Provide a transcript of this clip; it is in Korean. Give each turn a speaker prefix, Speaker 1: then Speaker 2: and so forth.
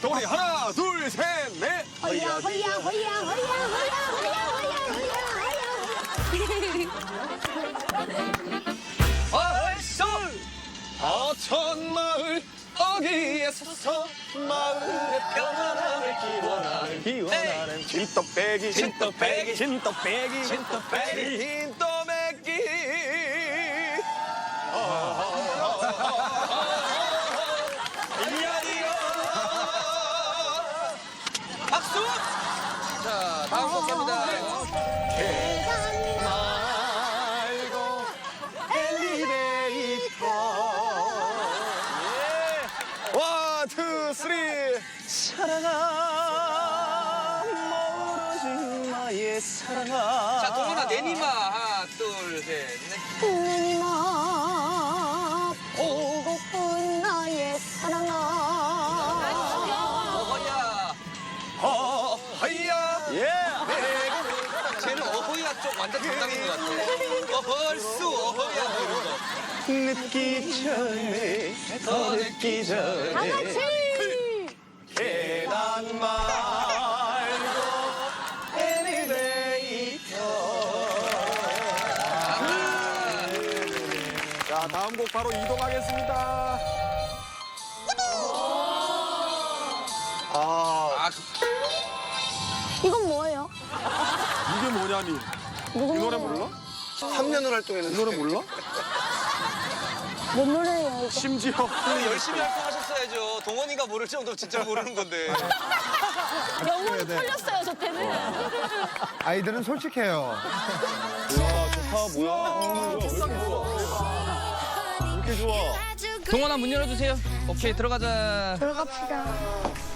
Speaker 1: 동훈이 하나 둘 셋넷.
Speaker 2: 허야 허야 허야 허야 허야 허야 허야
Speaker 1: 허야 허야. 아이솔 어촌마을 어기에 서서 마을의 평안함을 기원하는 기원하는 네. 진떡배기 진떡배기 진떡배기 진떡배기. 진떡 다음 곡 갑니다. 말고 엘리베이터 예. 원, 투, 쓰리 사랑아 멀어진 나의 사랑아
Speaker 3: 자, 동훈아, 내니마. 하나, 둘, 셋, 넷.
Speaker 2: 내니마 보고픈 나의 사랑아
Speaker 3: 어허야.
Speaker 1: 어허야 예
Speaker 3: 쟤는 어허야 쪽 완전 담당인 것 같아. 어헐수, 어허야 거.
Speaker 1: 늦기 전에 더 늦기 전에
Speaker 2: 다같이
Speaker 1: 계단 말고 엘리베이터 자 다음 곡 바로 이동하겠습니다 아
Speaker 3: 아,
Speaker 2: 이건 뭐예요?
Speaker 1: 이게 뭐냐니 이 노래 몰라?
Speaker 4: 3년을 활동했는데
Speaker 1: 이 노래 몰라?
Speaker 2: 뭔 노래예요?
Speaker 1: 심지어
Speaker 3: 열심히 활동하셨어야죠. 동원이가 모를 정도 진짜 모르는 건데.
Speaker 2: 영혼이 털렸어요 저 때는
Speaker 4: 아이들은 솔직해요.
Speaker 3: 동원아, 문 열어주세요. 오케이, 들어가자.
Speaker 2: 들어갑시다